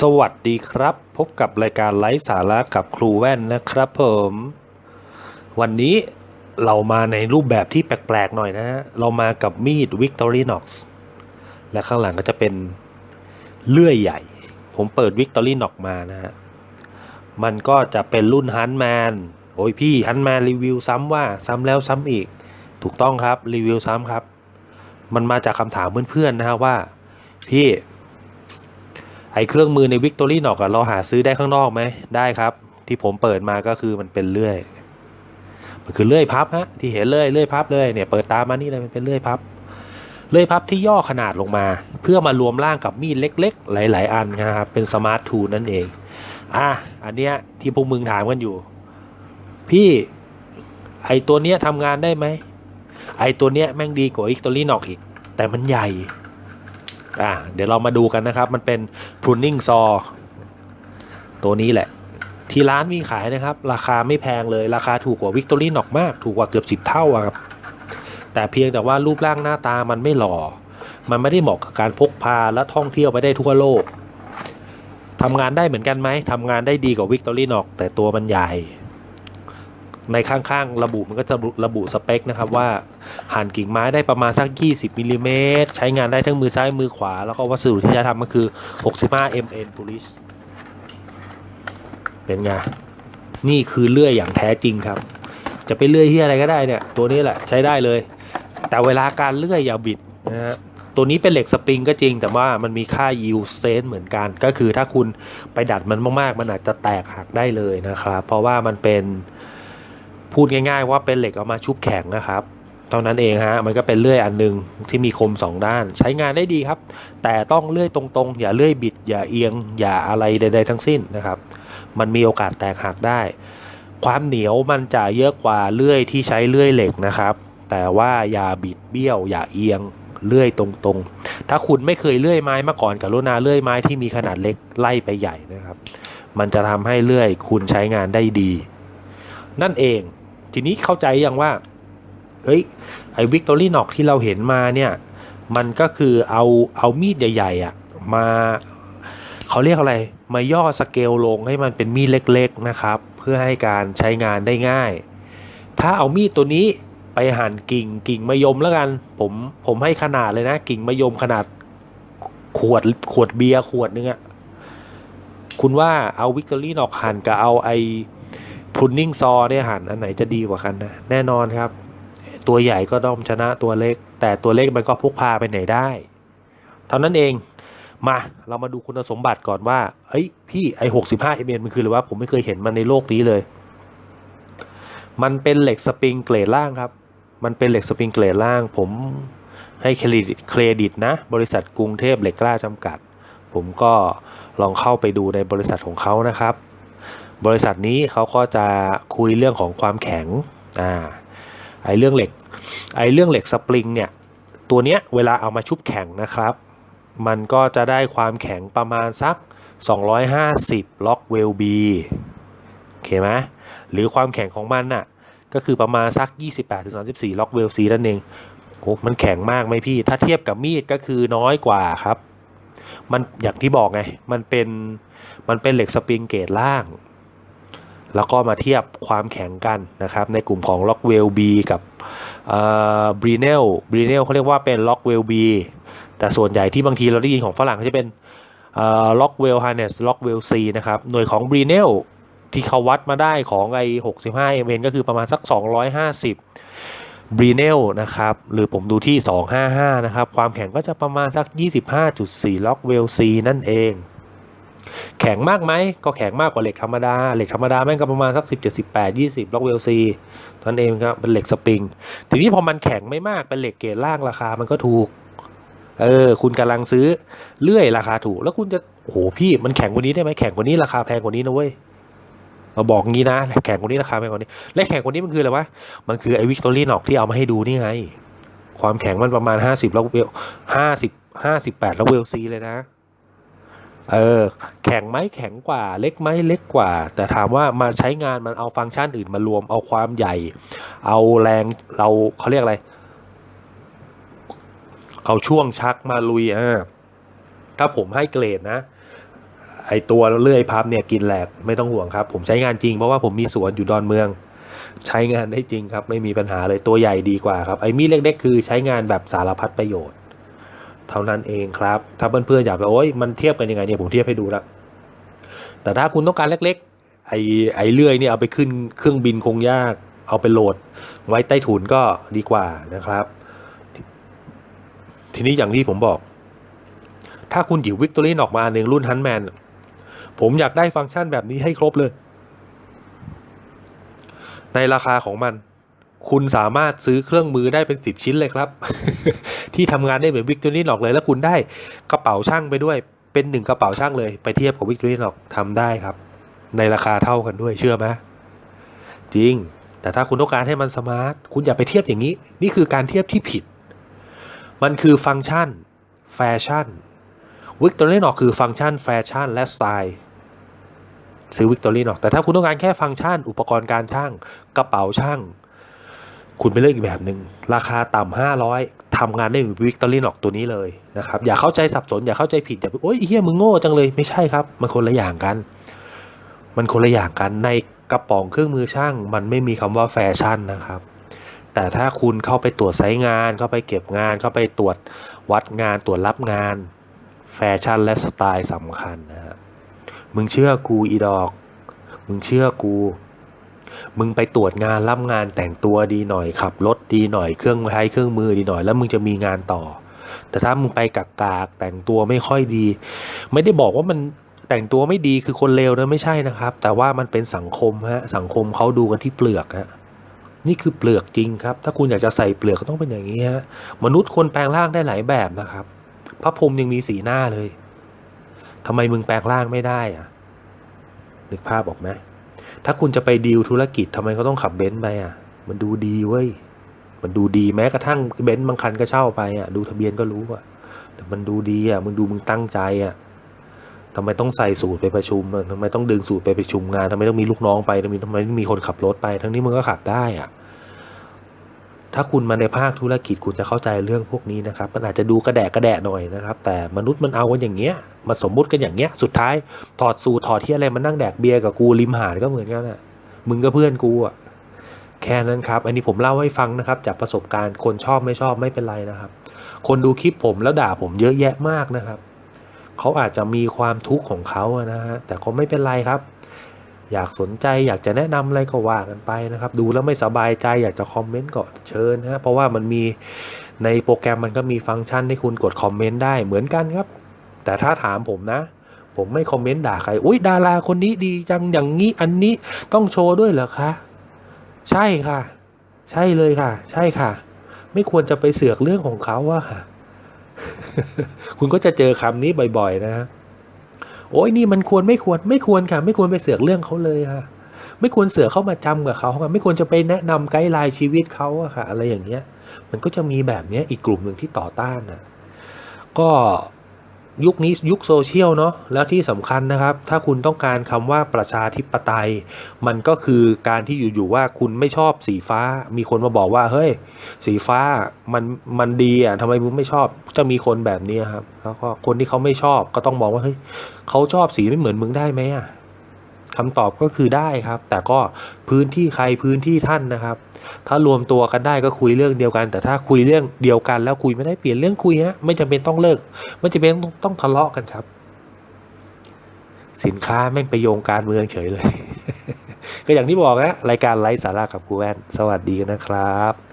สวัสดีครับ พบกับรายการไลฟ์สาระกับครูแว่นนะครับผม วันนี้เรามาในรูปแบบที่แปลกๆหน่อยนะฮะ เรามากับมีด Victorinox และข้างหลังก็จะเป็นเลื่อยใหญ่ ผมเปิด Victorinox มานะฮะ มันก็จะเป็นรุ่นฮันแมนโอ้ยพี่ฮันแมนรีวิวซ้ำว่าซ้ำแล้วซ้ำอีก ถูกต้องครับรีวิวซ้ำครับ มันมาจากคำถามเพื่อนๆนะฮะว่า พี่ ไอเครื่องมือใน Victorinox อะเราหาซื้อได้ข้างนอกไหมได้ครับ ที่ผมเปิดมาก็คือมันเป็นเลื่อย มันคือเลื่อยพับฮะที่เห็นเลื่อยเลื่อยพับเลยเนี่ยเปิดตามมานี่เลยมันเป็นเลื่อยพับเลื่อยพับที่ย่อขนาดลงมา เพื่อมารวมร่างกับมีดเล็ก ๆ หลาย ๆ อันนะครับเป็นสมาร์ททูนั่นเองอะอันเนี้ยที่พวกมึงถามกันอยู่ พี่ไอตัวเนี้ยทำงานได้ไหมไอตัวเนี้ยแม่งดีกว่า Victorinox อีก แต่มันใหญ่ อะเดี๋ยวเรามาดูกันนะครับ มันเป็น pruning saw ตัวนี้แหละ ที่ร้านมีขายนะครับ ราคาไม่แพงเลยราคาถูกกว่า Victorinox มาก ถูกกว่าเกือบ 10 เท่าครับ แต่เพียงแต่ว่ารูปร่างหน้าตามันไม่หล่อ มันไม่ได้เหมาะกับการพกพาและท่องเที่ยวไปได้ทั่วโลกทำงานได้เหมือนกันไหมทำงานได้ดีกว่า Victorinox แต่ตัวมันใหญ่ ในข้างๆ ระบุมันก็จะระบุสเปคนะครับว่าหั่นกิ่งไม้ได้ประมาณสัก 20มิลลิเมตรใช้งานได้ทั้งมือซ้ายมือขวา แล้วก็วัสดุที่จะทำก็คือ 65 mn polish เป็นไง นี่คือเลื่อยอย่างแท้จริงครับ จะไปเลื่อยที่อะไรก็ได้เนี่ย ตัวนี้แหละใช้ได้เลย แต่เวลาการเลื่อยอย่าบิดนะฮะตัวนี้เป็นเหล็กสปริงก็จริง แต่ว่ามันมีค่า yield strength เหมือนกัน ก็คือถ้าคุณไปดัดมันมากๆ มันอาจจะแตกหักได้เลยนะครับ เพราะว่ามันเป็น พูดง่าย ๆ ว่าเป็นเหล็กเอามาชุบแข็งนะครับเท่านั้นเองฮะมันก็เป็นเลื่อยอันหนึงที่มีคม 2 ด้าน ใช้งานได้ดีครับ แต่ต้องเลื่อยตรงๆ อย่าเลื่อยบิด อย่าเอียง อย่าอะไรใด ๆ ทั้งสิ้นนะครับ มันมีโอกาสแตกหักได้ ความเหนียวมันจะเยอะกว่าเลื่อยที่ใช้เลื่อยเหล็กนะครับ แต่ว่าอย่าบิดเบี้ยว อย่าเอียงเลื่อยตรงๆ ถ้าคุณไม่เคยเลื่อยไม้มาก่อนกับรุณาเลื่อยไม้ที่มีขนาดเล็กไล่ไปใหญ่นะครับ มันจะทำให้เลื่อยคุณใช้งานได้ดี นั่นเอง ทีนี้เข้าใจยังว่า เฮ้ย ไอ้วิกตอรี่นอกที่เราเห็นมาเนี่ย มันก็คือเอาเอามีดใหญ่ ๆอะ่ะมาเขาเรียกอะไร มาย่อสเกลลงให้มันเป็นมีดเล็ก ๆนะครับ เพื่อให้การใช้งานได้ง่าย ถ้าเอามีดตัวนี้ไปหั่นกิ่งกิ่งมะยมแล้วกัน ผมผมให้ขนาดเลยนะ กิ่งมะยมขนาดขวดขวดเบียร์ขวดนึงอะคุณว่าเอาวิกตอรี่นอกหั่นกับเอาไอ พุนนิ่งซอเนี่ยหันอันไหนจะดีกว่ากันนะ แน่นอนครับ ตัวใหญ่ก็ด้อมชนะตัวเล็ก แต่ตัวเล็กมันก็พกพาไปไหนได้ เท่านั้นเองมาเรามาดูคุณสมบัติก่อนว่าเฮ้ยพี่ไอหกสิบห้าเอเมนมันคืออะไรวะผมไม่เคยเห็นมันในโลกนี้เลย มันเป็นเหล็กสปริงเกรดล่างครับ มันเป็นเหล็กสปริงเกรดล่าง ผมให้เครดิตเครดิตนะ บริษัทกรุงเทพเหล็กกล้าจำกัด ผมก็ลองเข้าไปดูในบริษัทของเขานะครับ บริษัทนี้เขาก็จะคุยเรื่องของความแข็งอ่าไอเรื่องเหล็กไอเรื่องเหล็กสปริงเนี่ยตัวเนี้ยเวลาเอามาชุบแข็งนะครับ มันก็จะได้ความแข็งประมาณสัก 250 ล็อกเวลบีโอเคไหมหรือความแข็งของมันน่ะก็คือประมาณสัก 28-34 ล็อกเวลซีนั่นเองโอ้มันแข็งมากไหมพี่ ถ้าเทียบกับมีดก็คือน้อยกว่าครับ มันอย่างที่บอกไง มันเป็น มันเป็นเหล็กสปริงเกรดล่าง แล้วก็มาเทียบความแข็งกันนะครับ ในกลุ่มของ Lockwell B กับบรีเนลบรีเนลเขาเรียกว่าเป็น Lockwell B แต่ส่วนใหญ่ที่บางทีเราได้ยินของฝรั่งเขาจะเป็น Lockwell Harness Lockwell C นะครับ หน่วยของ b r e n e l ที่เขาวัดมาได้ของไอ้65 mn ก็คือประมาณสัก 250 b r e n e l นะครับ หรือผมดูที่ 255 นะครับ ความแข็งก็จะประมาณสัก 25.4 Lockwell C นั่นเอง แข็งมากไหมก็แข็งมากกว่าเหล็กธรรมดา เหล็กธรรมดาแม่งก็ประมาณสักสิบเจ็ดสิบแปดยี่สิบล็อกเวลซีนั่นเองครับเป็นเหล็กสปริง ทีนี้พอมันแข็งไม่มากเป็นเหล็กเกรดล่างราคามันก็ถูก เออ คุณกำลังซื้อเลื่อยราคาถูก แล้วคุณจะโอ้โหพี่มันแข็งกว่านี้ได้ไหมแข็งกว่านี้ราคาแพงกว่านี้นะเว้ยมาบอกงี้นะแข็งกว่านี้ราคาแพงกว่านี้ และแข็งกว่านี้มันคืออะไรวะ มันคือไอวิกตอรี่นอกที่เอามาให้ดูนี่ไง ความแข็งมันประมาณห้าสิบล็อกเวลห้าสิบห้าสิบแปดล็อกเวลซีเลยนะ เออแข็งไหมแข็งกว่า เล็กไหมเล็กกว่า แต่ถามว่ามาใช้งานมันเอาฟังก์ชันอื่นมารวมเอาความใหญ่ เอาแรงเราเขาเรียกอะไร เอาช่วงชักมาลุยอ่าถ้าผมให้เกรดนะ ไอตัวเลื่อยพับเนี่ยกินแหลกไม่ต้องห่วงครับ ผมใช้งานจริงเพราะว่าผมมีสวนอยู่ดอนเมือง ใช้งานได้จริงครับ ไม่มีปัญหาเลยตัวใหญ่ดีกว่าครับไอมีดเล็กๆคือใช้งานแบบสารพัดประโยชน์ เท่านั้นเองครับ ถ้าเพื่อนๆอยากจะโอ้ยมันเทียบกันยังไงเนี่ยผมเทียบให้ดูแล้วแต่ถ้าคุณต้องการเล็กๆ ไอ้ไอ้เลื่อยเนี่ยเอาไปขึ้นเครื่องบินคงยาก เอาไปโหลด ไว้ใต้ถุนก็ดีกว่านะครับททีนี้อย่างที่ผมบอก ถ้าคุณหยิบวิกตอรีนออกมาหนึ่งรุ่นฮันแมนผมอยากได้ฟังก์ชันแบบนี้ให้ครบเลย ในราคาของมัน คุณสามารถซื้อเครื่องมือได้เป็นสิบชิ้นเลยครับ ที่ทำงานได้เหมือนวิกตอรี่นออกเลย แล้วคุณได้กระเป๋าช่างไปด้วย เป็นหนึ่งกระเป๋าช่างเลย ไปเทียบกับวิกตอรี่นออกทำได้ครับ ในราคาเท่ากันด้วยเชื่อไหมจริง แต่ถ้าคุณต้องการให้มันสมาร์ทคุณอย่าไปเทียบอย่างนี้ นี่คือการเทียบที่ผิด มันคือฟังก์ชันแฟชั่นวิกตอรี่นออกคือฟังก์ชันแฟชั่นและสไตล์ซื้อวิกตอรี่นออกแต่ถ้าคุณต้องการแค่ฟังก์ชัน อุปกรณ์การช่าง กระเป๋าช่าง คุณไปเลือกอีกแบบหนึ่งราคาต่ำห้าร้อยทำงานได้หมือวิกตอรีนออกตัวนี้เลยนะครับอย่าเข้าใจสับสนอย่าเข้าใจผิดอย่าโอ๊ยเฮียมึงโง่จังเลยไม่ใช่ครับ มันคนละอย่างกัน มันคนละอย่างกันในกระป๋องเครื่องมือช่าง มันไม่มีคำว่าแฟชั่นนะครับ แต่ถ้าคุณเข้าไปตรวจไซต์งาน เข้าไปเก็บงาน เข้าไปตรวจวัดงานตรวจรับงาน แฟชั่นและสไตล์สำคัญนะฮะมึงเชื่อกูอีดอก มึงเชื่อกู มึงไปตรวจงานรับงานแต่งตัวดีหน่อยขับรถดีหน่อยเครื่องใช้เครื่องมือดีหน่อย แล้วมึงจะมีงานต่อ แต่ถ้ามึงไปกากากแต่งตัวไม่ค่อยดี ไม่ได้บอกว่ามันแต่งตัวไม่ดีคือคนเลวนะไม่ใช่นะครับ แต่ว่ามันเป็นสังคมฮะสังคมเขาดูกันที่เปลือกฮะนี่คือเปลือกจริงครับ ถ้าคุณอยากจะใส่เปลือกก็ต้องเป็นอย่างนี้ฮะมนุษย์คนแปลงร่างได้หลายแบบนะครับ พระพรหมยังมีสีหน้าเลยทำไมมึงแปลงร่างไม่ได้อะนึกภาพออกไหม ถ้าคุณจะไปดีลธุรกิจทำไมเขาต้องขับเบนซ์ไปอะ มันดูดีเว้ย มันดูดีแม้กระทั่งเบนซ์บางคันก็เช่าไปอะ ดูทะเบียนก็รู้อะ แต่มันดูดีอะ มึงดูมึงตั้งใจอะทำไมต้องใส่สูตรไปประชุมอะทำไมต้องดึงสูตรไปประชุมงานทำไมต้องมีลูกน้องไปทำไมทำไมต้องมีคนขับรถไป ทั้งนี้มึงก็ขับได้อะ ถ้าคุณมาในภาคธุรกิจคุณจะเข้าใจเรื่องพวกนี้นะครับ มันอาจจะดูกระแดะกระแดะหน่อยนะครับ แต่มนุษย์มันเอากันอย่างเงี้ย มาสมมุติกันอย่างเงี้ย สุดท้ายถอดสูตรถอดที่อะไรมานั่งแดกเบียร์กับกูริมหาดก็เหมือนกันอะมึงก็เพื่อนกูอะแค่นั้นครับ อันนี้ผมเล่าให้ฟังนะครับ จากประสบการณ์คนชอบไม่ชอบไม่เป็นไรนะครับ คนดูคลิปผมแล้วด่าผมเยอะแยะมากนะครับ เขาอาจจะมีความทุกข์ของเขาอะนะฮะ แต่ก็ไม่เป็นไรครับ อยากสนใจอยากจะแนะนำอะไรก็ว่ากันไปนะครับ ดูแล้วไม่สบายใจอยากจะคอมเมนต์ก็เชิญนะฮะเพราะว่ามันมีในโปรแกรมมันก็มีฟังก์ชันให้คุณกดคอมเมนต์ได้เหมือนกันครับ แต่ถ้าถามผมนะผมไม่คอมเมนต์ด่าใคร อุ้ยดาราคนนี้ดีจัง อย่างนี้ อันนี้ต้องโชว์ด้วยเหรอคะ ใช่ค่ะ ใช่เลยค่ะ ใช่ค่ะ ไม่ควรจะไปเสือกเรื่องของเขาอะค่ะ คุณก็จะเจอคำนี้บ่อย ๆ นะฮะ โอ้ยนี่มันควรไม่ควรไม่ควรค่ะ ไม่ควรไปเสือกเรื่องเขาเลยค่ะ ไม่ควรเสือกเข้ามาจำกับเขาค่ะไม่ควรจะไปแนะนำไกด์ไลน์ชีวิตเขาอะค่ะ อะไรอย่างเงี้ย มันก็จะมีแบบเนี้ยอีกกลุ่มหนึ่งที่ต่อต้านนะก็ ยุคนี้ยุคโซเชียลเนาะแล้วที่สำคัญนะครับ ถ้าคุณต้องการคำว่าประชาธิปไตย มันก็คือการที่อยู่ๆว่าคุณไม่ชอบสีฟ้า มีคนมาบอกว่าเฮ้ย สีฟ้ามันมันดีอะทำไมมึงไม่ชอบจะมีคนแบบนี้ครับแล้วก็คนที่เขาไม่ชอบก็ต้องมองว่าเฮ้ยเขาชอบสีไม่เหมือนมึงได้ไหมอะ คำตอบก็คือได้ครับ แต่ก็พื้นที่ใครพื้นที่ท่านนะครับ ถ้ารวมตัวกันได้ก็คุยเรื่องเดียวกัน แต่ถ้าคุยเรื่องเดียวกันแล้วคุยไม่ได้เปลี่ยนเรื่องคุยฮะไม่จำเป็นต้องเลิก ไม่จำเป็นต้องต้องทะเลาะกันครับ สินค้าแม่งไปโยงการเมืองเฉยเลย ก็อย่างที่บอกนะรายการไร้สาระกับครูแว่นสวัสดีนะครับ